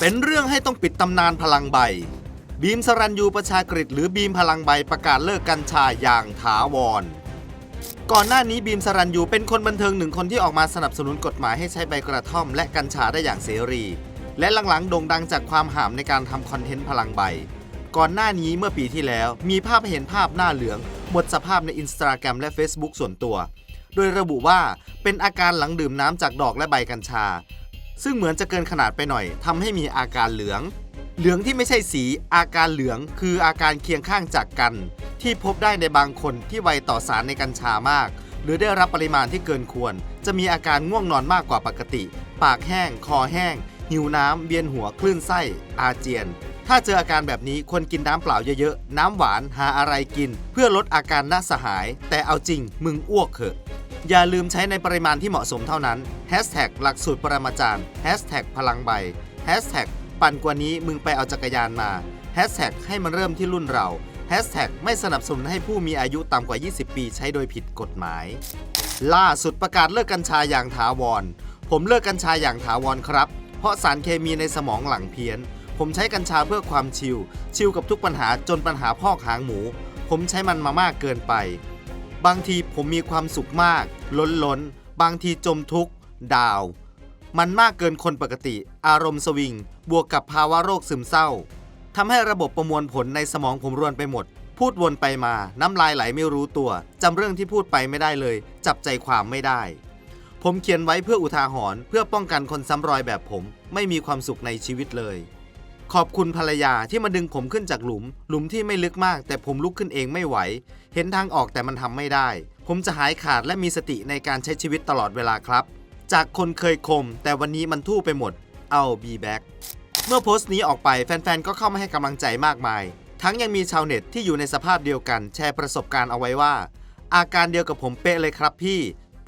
เป็นเรื่องให้ต้องปิดตำนานพลังใบ บีมสรัญยูประชากฤษหรือบีมพลังใบประกาศเลิกกัญชาอย่างถาวร ก่อนหน้านี้บีมสรัญยูเป็นคนบันเทิงหนึ่งคนที่ออกมาสนับสนุนกฎหมายให้ใช้ใบกระท่อมและกัญชาได้อย่างเสรี และหลังๆโด่งดังจากความหามในการทำคอนเทนต์พลังใบ ก่อนหน้านี้เมื่อปีที่แล้ว มีภาพเห็นภาพหน้าเหลือง หมดสภาพในอินสตาแกรมและ Facebook ส่วนตัว โดยระบุว่าเป็นอาการหลังดื่มน้ำจากดอกและใบกัญชา ซึ่งเหมือนจะเกินขนาดไปหน่อยทำให้มีอาการเหลือง เหลืองที่ไม่ใช่สีอาการเหลืองคืออาการเคียงข้างจากกัน ที่พบได้ในบางคนที่ไวต่อสารในกัญชามาก หรือได้รับปริมาณที่เกินควร จะมีอาการง่วงนอนมากกว่าปกติ ปากแห้ง คอแห้ง หิวน้ำเวียนหัวคลื่นไส้ อาเจียน ถ้าเจออาการแบบนี้ควรกินน้ำเปล่าเยอะๆ น้ำหวานหาอะไรกิน เพื่อลดอาการน่าสหาย แต่เอาจริงมึงอ้วกเถอะ อย่าลืมใช้ในปริมาณที่เหมาะสมเท่านั้นหลักสูตรปรมาจารย์ Hashtag พลังใบปั่นกว่านี้มึงไปเอาจักรยานมาให้มันเริ่มที่รุ่นเราไม่สนับสนุนให้ผู้มีอายุต่ำกว่า 20 ปีใช้โดยผิดกฎหมาย ล่าสุดประกาศเลิกกัญชาอย่างถาวร ผมเลิกกัญชาอย่างถาวรครับ เพราะสารเคมีในสมองหลังเพี้ยน ผมใช้กัญชาเพื่อความชิล ชิลกับทุกปัญหาจนปัญหาพอกหางหมู ผมใช้มันมามากเกินไป บางทีผมมีความสุขมาก ล้นล้น บางทีจมทุกข์ ดาว มันมากเกินคนปกติ อารมณ์สวิง บวกกับภาวะโรคซึมเศร้าทำให้ระบบประมวลผลในสมองผมรวนไปหมด พูดวนไปมา น้ำลายไหลไม่รู้ตัวจำเรื่องที่พูดไปไม่ได้เลย จับใจความไม่ได้ ผมเขียนไว้เพื่ออุทาหรณ์เพื่อป้องกันคนซ้ำรอยแบบผม ไม่มีความสุขในชีวิตเลย ขอบคุณภรรยาที่มาดึงผมขึ้นจากหลุม หลุมที่ไม่ลึกมาก แต่ผมลุกขึ้นเองไม่ไหว เห็นทางออกแต่มันทำไม่ได้ ผมจะหายขาดและมีสติในการใช้ชีวิตตลอดเวลาครับ จากคนเคยคม แต่วันนี้มันทู่ไปหมด เอาบีแบ็กเมื่อโพสต์นี้ออกไปแฟนๆ ก็เข้ามาให้กำลังใจมากมาย ทั้งยังมีชาวเน็ตที่อยู่ในสภาพเดียวกัน แชร์ประสบการณ์เอาไว้ว่า อาการเดียวกับผมเป๊ะเลยครับพี่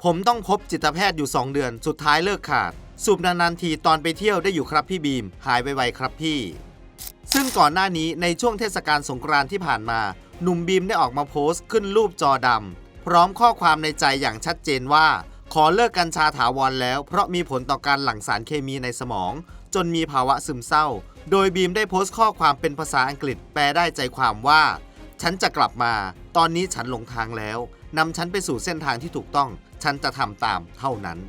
ผมต้องพบจิตแพทย์อยู่ 2 เดือน สุดท้ายเลิกขาด สูบนานๆทีตอนไปเที่ยวได้อยู่ครับพี่บีม หายไวๆครับพี่ ซึ่งก่อนหน้านี้ในช่วงเทศกาลสงกรานต์ที่ผ่านมา หนุ่มบีมได้ออกมาโพสต์ขึ้นรูปจอดำพร้อมข้อความในใจอย่างชัดเจนว่า ขอเลิกกัญชาถาวรแล้ว เพราะมีผลต่อการหลั่งสารเคมีในสมอง จนมีภาวะซึมเศร้า โดยบีมได้โพสต์ข้อความเป็นภาษาอังกฤษแปลได้ใจความว่า ฉันจะกลับมา ตอนนี้ฉันหลงทางแล้วนำฉันไปสู่เส้นทางที่ถูกต้อง ฉันจะทำตามเท่านั้น